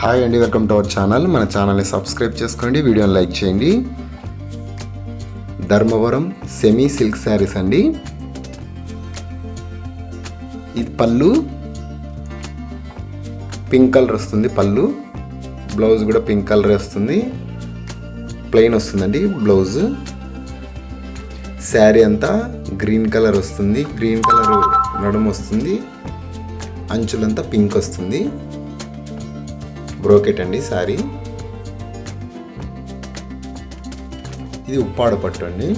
Hi అండి welcome to our channel. మన ఛానల్ని సబ్స్క్రైబ్ చేసుకోండి వీడియోని లైక్ చేయండి. ధర్మవరం సెమీ సిల్క్ శారీస్ అండి. ఇది పళ్ళు. పింక్ కలర్ వస్తుంది పళ్ళు. బ్లౌజ్ కూడా పింక్ కలర్ వస్తుంది. ప్లెయిన్ వస్తుందండి బ్లౌజ్. శారీ అంతా గ్రీన్ కలర్ వస్తుంది. గ్రీన్ కలర్ నడుము వస్తుంది. అంచులంతా పింక్ వస్తుంది. బ్రోకెట్ అండి సారీ. ఇది ఉప్పాడ పట్టు అండి.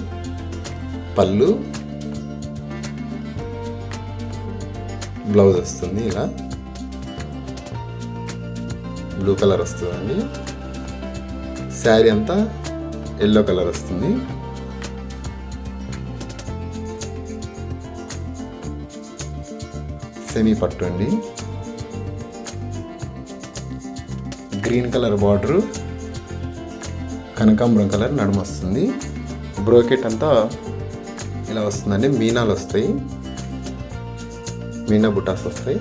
పళ్ళు. బ్లౌజ్ వస్తుంది ఇలా. బ్లూ కలర్ వస్తుందండి. శారీ అంతా ఎల్లో కలర్ వస్తుంది. సెమీ పట్టు అండి. గ్రీన్ కలర్ బార్డరు కనకాంబరం కలర్ నడుమొస్తుంది బ్రోకెట్ అంతా ఇలా వస్తుందండి మీనాలు వస్తాయి. మీనా బుటాస్ వస్తాయి.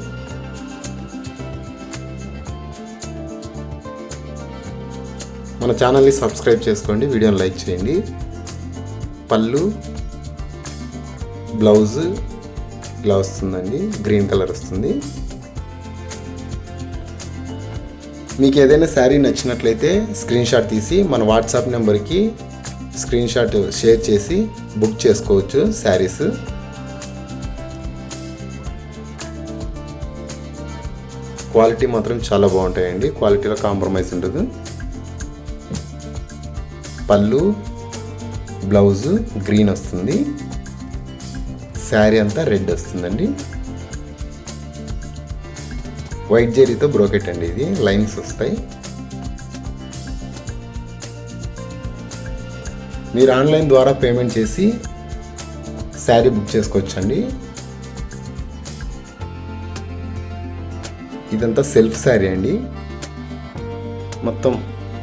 మన ఛానల్ని సబ్స్క్రైబ్ చేసుకోండి వీడియోని లైక్ చేయండి. పళ్ళు బ్లౌజ్ ఇలా వస్తుందండి గ్రీన్ కలర్ వస్తుంది. మీకు ఏదైనా శారీ నచ్చినట్లయితే స్క్రీన్ షాట్ తీసి మన వాట్సాప్ నెంబర్కి స్క్రీన్ షాట్ షేర్ చేసి బుక్ చేసుకోవచ్చు శారీస్. క్వాలిటీ మాత్రం చాలా బాగుంటాయండి. క్వాలిటీలో కాంప్రమైజ్ ఉండదు. పళ్ళు బ్లౌజు గ్రీన్ వస్తుంది. శారీ అంతా రెడ్ వస్తుందండి. వైట్ జెరీతో బ్రోకెట్ అండి ఇది. లైన్స్ వస్తాయి. మీరు ఆన్లైన్ ద్వారా పేమెంట్ చేసి శారీ బుక్ చేసుకోవచ్చండి. ఇదంతా సెల్ఫ్ శారీ అండి. మొత్తం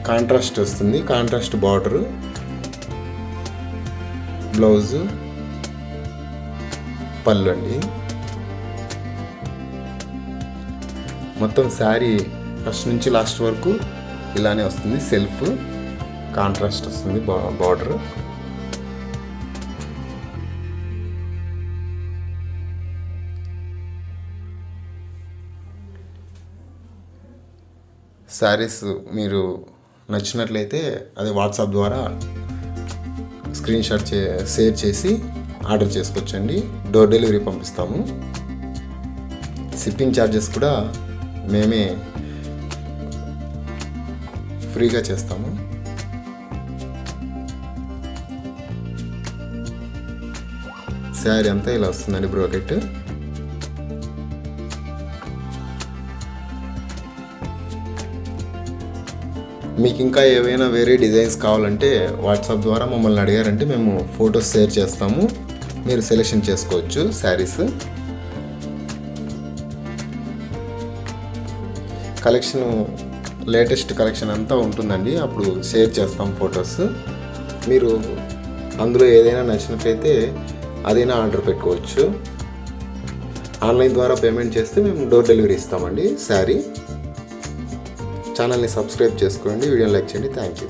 కాంట్రాస్ట్ వస్తుంది. Contrast border. బ్లౌజు. పళ్ళు అండి. మొత్తం శారీ ఫస్ట్ నుంచి లాస్ట్ వరకు ఇలానే వస్తుంది. సెల్ఫ్ కాంట్రాస్ట్ వస్తుంది బా బార్డర్. శారీస్ మీరు నచ్చినట్లయితే అదే వాట్సాప్ ద్వారా స్క్రీన్ షాట్ చే షేర్ చేసి ఆర్డర్ చేసుకోవచ్చండి. డోర్ డెలివరీ పంపిస్తాము. షిప్పింగ్ ఛార్జెస్ కూడా మేమే ఫ్రీగా చేస్తాము. శారీ అంతా ఇలా వస్తుందండి బ్రోకెట్. మీకు ఇంకా ఏవైనా వేరే డిజైన్స్ కావాలంటే వాట్సాప్ ద్వారా మమ్మల్ని అడిగారంటే మేము ఫొటోస్ షేర్ చేస్తాము. మీరు సెలెక్షన్ చేసుకోవచ్చు శారీస్. కలెక్షన్ లేటెస్ట్ కలెక్షన్ అంతా ఉంటుందండి. అప్పుడు షేర్ చేస్తాం ఫొటోస్. మీరు అందులో ఏదైనా నచ్చినట్లయితే అదైనా ఆర్డర్ పెట్టుకోవచ్చు. ఆన్లైన్ ద్వారా పేమెంట్ చేస్తే మేము డోర్ డెలివరీ ఇస్తామండి. శారీ. ఛానల్ని సబ్స్క్రైబ్ చేసుకోండి. వీడియో లైక్ చేయండి. Thank you.